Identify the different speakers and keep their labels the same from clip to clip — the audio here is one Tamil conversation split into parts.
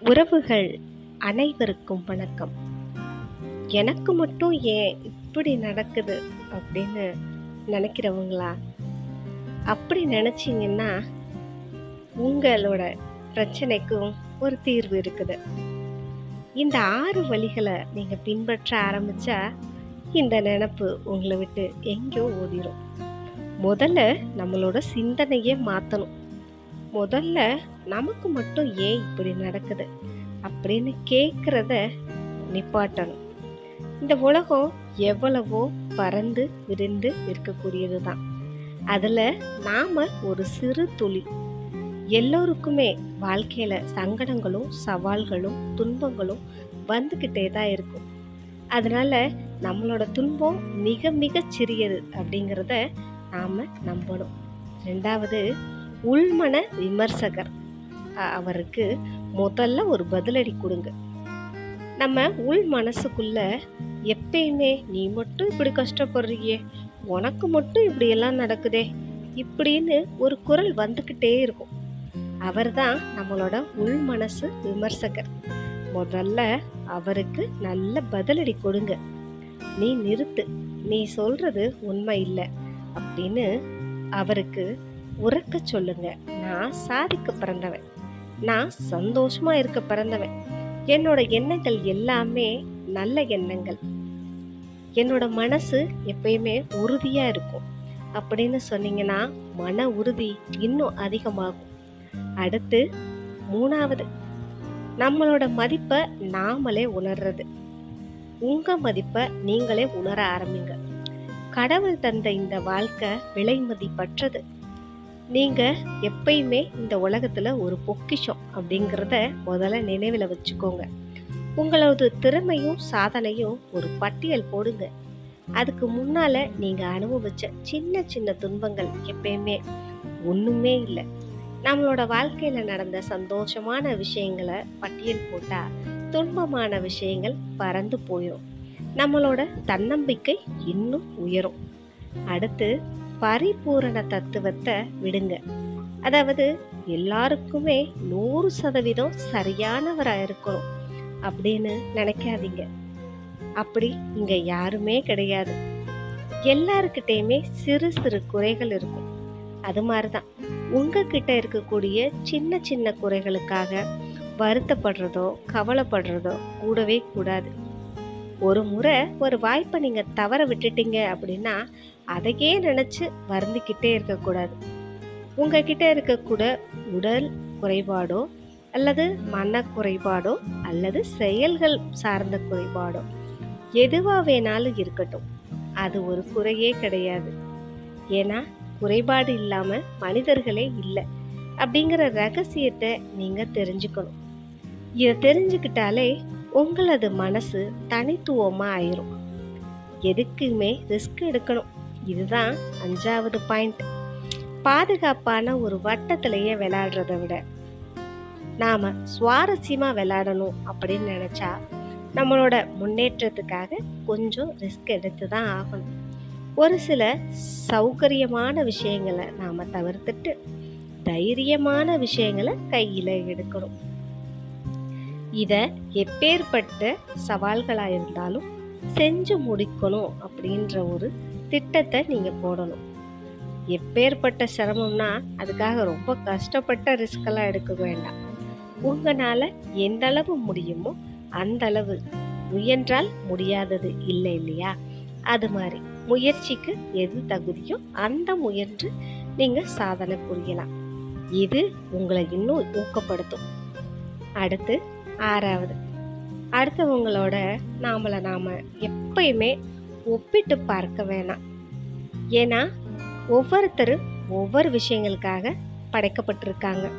Speaker 1: உறவுகள் அனைவருக்கும் வணக்கம். எனக்கு மட்டும் ஏன் இப்படி நடக்குது அப்படின்னு நினைக்கிறவங்களா? அப்படி நினச்சிங்கன்னா உங்களோட பிரச்சனைக்கும் ஒரு தீர்வு இருக்குது. இந்த ஆறு வழிகளை நீங்கள் பின்பற்ற ஆரம்பித்தா இந்த நினப்பு உங்களை விட்டு எங்கேயோ ஓடிடும் முதல்ல நம்மளோட சிந்தனையே மாற்றணும் முதல்ல நமக்கு மட்டும் ஏன் இப்படி நடக்குது அப்படின்னு கேட்குறத நிப்பாட்டணும். இந்த உலகம் எவ்வளவோ பறந்து விரிந்து இருக்கக்கூடியது தான் அதில் நாம் ஒரு சிறு துளி. எல்லோருக்குமே வாழ்க்கையில் சங்கடங்களும் சவால்களும் துன்பங்களும் வந்துக்கிட்டே தான் இருக்கும். அதனால் நம்மளோட துன்பம் மிக மிக சிறியது அப்படிங்கிறத நாம் நம்பணும். ரெண்டாவது உள்மன விமர்சகர். அவருக்கு முதல்ல ஒரு பதிலடி கொடுங்க. நம்ம உள் மனசுக்குள்ள எப்பயுமே நீ மட்டும் இப்படி கஷ்டப்படுறியே உனக்கு மட்டும் இப்படியெல்லாம் நடக்குதே இப்படின்னு ஒரு குரல் வந்துக்கிட்டே இருக்கும். அவர் தான் நம்மளோட உள் மனசு விமர்சகர். முதல்ல அவருக்கு நல்ல பதிலடி கொடுங்க. நீ நிறுத்து நீ சொல்றது உண்மை இல்லை அப்படின்னு அவருக்கு உறக்க சொல்லுங்க. நான் சாதிக்க பிறந்தவன். நான் சந்தோஷமா இருக்க பிறந்தவன். என்னோட எண்ணங்கள் எல்லாமே நல்ல எண்ணங்கள். என்னோட மனசு எப்பயுமே உறுதியா இருக்கும். அப்படின்னு சொன்னீங்கன்னா மன உறுதி இன்னும் அதிகமாகும். அடுத்து மூணாவது. நம்மளோட மதிப்பை நாமளே உணர்றது. உங்க மதிப்பை நீங்களே உணர ஆரம்பிங்க. கடவுள் தந்த இந்த வாழ்க்கை விலைமதிப்பற்றது நீங்கள் எப்பயுமே இந்த உலகத்தில் ஒரு பொக்கிஷம் அப்படிங்கிறத முதல்ல நினைவில் வச்சுக்கோங்க. உங்களது திறமையும் சாதனையும் ஒரு பட்டியல் போடுங்க. அதுக்கு முன்னால நீங்கள் அனுபவிச்ச சின்ன சின்ன துன்பங்கள் எப்பயுமே ஒன்றுமே இல்லை. நம்மளோட வாழ்க்கையில் நடந்த சந்தோஷமான விஷயங்களை பட்டியல் போட்டால் துன்பமான விஷயங்கள் பறந்து போயிடும் நம்மளோட தன்னம்பிக்கை இன்னும் உயரும். அடுத்து பரிபூரண தத்துவத்தை விடுங்க. அதாவது எல்லாருக்குமே நூறு சதவீதம் சரியானவராக இருக்கணும் அப்படின்னு நினைக்காதீங்க. அப்படி இங்கே யாருமே கிடையாது. எல்லாருக்கிட்டேயுமே சிறு சிறு குறைகள் இருக்கும். அது மாதிரி தான் உங்ககிட்ட இருக்கக்கூடிய சின்ன சின்ன குறைகளுக்காக வருத்தப்படுறதோ கவலைப்படுறதோ கூடவே கூடாது. ஒரு முறை ஒரு வாய்ப்பை நீங்கள் தவற விட்டுட்டீங்க அப்படின்னா அதையே நினச்சி வருந்திக்கிட்டே இருக்கக்கூடாது. உங்ககிட்ட இருக்கக்கூட உடல் குறைபாடோ அல்லது மன குறைபாடோ அல்லது செயல்கள் சார்ந்த குறைபாடோ எதுவாக வேணாலும் இருக்கட்டும். அது ஒரு குறையே கிடையாது. ஏன்னா குறைபாடு இல்லாமல் மனிதர்களே இல்லை அப்படிங்கிற ரகசியத்தை நீங்கள் தெரிஞ்சுக்கணும். இதை தெரிஞ்சுக்கிட்டாலே உங்களது மனசு தனித்துவமாக ஆயிரும். எதுக்குமே ரிஸ்க் எடுக்கணும். இதுதான் அஞ்சாவது பாயிண்ட் பாதுகாப்பான ஒரு வட்டத்திலேயே விளையாடுறத விட நாம் சுவாரஸ்யமாக விளையாடணும் அப்படின்னு நினச்சா நம்மளோட முன்னேற்றத்துக்காக கொஞ்சம் ரிஸ்க் எடுத்து தான் ஆகணும். ஒரு சில சௌகரியமான விஷயங்களை நாம் தவிர்த்துட்டு தைரியமான விஷயங்களை கையில் எடுக்கணும். இதை எப்பேற்பட்ட சவால்களாக இருந்தாலும் செஞ்சு முடிக்கணும் அப்படின்ற ஒரு திட்டத்தை நீங்கள் போடணும். எப்பேற்பட்ட சிரமம்னா அதுக்காக ரொம்ப கஷ்டப்பட்ட ரிஸ்கெல்லாம் எடுக்க வேண்டாம். உங்களால் எந்த அளவு முடியுமோ அந்த அளவு முயன்றால் முடியாதது இல்லை இல்லையா? அது மாதிரி முயற்சிக்கு எது தகுதியோ அந்த முயன்று நீங்கள் சாதனை புரியலாம். இது உங்களை இன்னும் ஊக்கப்படுத்தும். அடுத்து ஆறாவது. அடுத்தவங்களோட நாமளை நாம எப்பயுமே ஒப்பிட்டு பார்க்க வேணாம். ஏன்னா ஒவ்வொருத்தரும் ஒவ்வொரு விஷயங்களுக்காக படைக்கப்பட்டிருக்காங்க.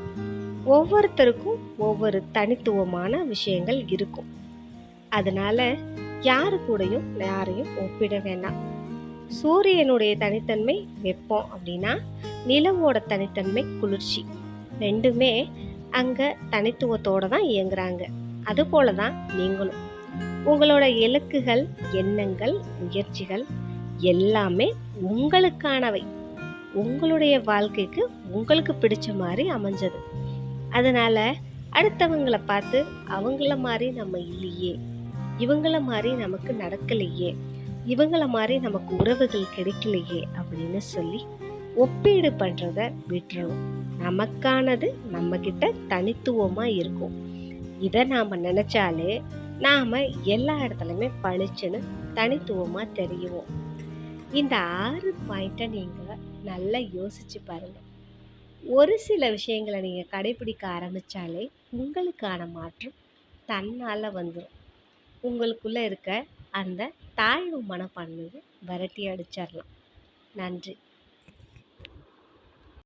Speaker 1: ஒவ்வொருத்தருக்கும் ஒவ்வொரு தனித்துவமான விஷயங்கள் இருக்கும். அதனால யாரு கூடயும் யாரையும் ஒப்பிட வேண்டாம் சூரியனுடைய தனித்தன்மை வெப்பம் அப்படின்னா நிலவோட தனித்தன்மை குளிர்ச்சி. ரெண்டுமே அங்கே தனித்துவத்தோடு தான் இயங்குறாங்க. அதுபோல தான் நீங்களும். உங்களோட இலக்குகள் எண்ணங்கள் முயற்சிகள் எல்லாமே உங்களுக்கானவை. உங்களுடைய வாழ்க்கைக்கு உங்களுக்கு பிடிச்ச மாதிரி அமைஞ்சது. அதனால அடுத்தவங்களை பார்த்து அவங்கள மாதிரி நம்ம இல்லையே. இவங்கள மாதிரி நமக்கு நடக்கலையே. இவங்கள மாதிரி நமக்கு உறவுகள் கிடைக்கலையே அப்படின்னு சொல்லி ஒப்பீடு பண்ணுறத விட்டுறணும். நமக்கானது நம்மக்கிட்ட தனித்துவமாக இருக்கும். இதை நாம் நினச்சாலே நாம் எல்லா இடத்துலையுமே பளிச்சுன்னு தனித்துவமாக தெரியுவோம். இந்த ஆறு பாயிண்ட்டை நீங்கள் நல்லா யோசிச்சு பாருங்கள் ஒரு சில விஷயங்களை நீங்கள் கடைபிடிக்க ஆரம்பித்தாலே உங்களுக்கான மாற்றம் தன்னால் வந்துடும் உங்களுக்குள்ளே இருக்க அந்த தாழ்வு மனப்பான்மையை விரட்டி அடிச்சிடலாம். நன்றி.